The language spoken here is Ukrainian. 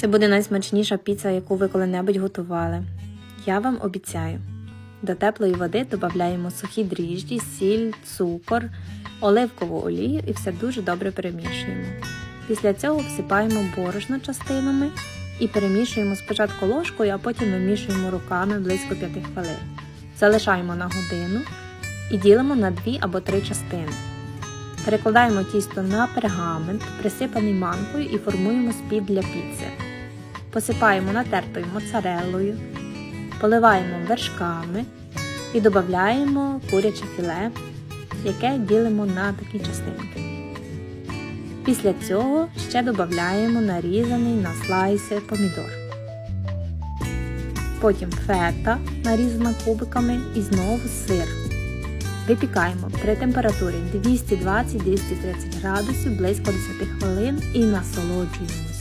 Це буде найсмачніша піца, яку ви коли-небудь готували. Я вам обіцяю. До теплої води додаємо сухі дріжджі, сіль, цукор, оливкову олію і все дуже добре перемішуємо. Після цього всипаємо борошно частинами і перемішуємо спочатку ложкою, а потім вимішуємо руками близько 5 хвилин. Залишаємо на годину і ділимо на 2 або 3 частини. Перекладаємо тісто на пергамент, присипаний манкою і формуємо спід для піци. Посипаємо натертою моцареллою, поливаємо вершками і додаємо куряче філе, яке ділимо на такі частинки. Після цього ще додаємо нарізаний на слайси помідор. Потім фета, нарізана кубиками, і знову сир. Випікаємо при температурі 220-230 градусів близько 10 хвилин і насолоджуємося.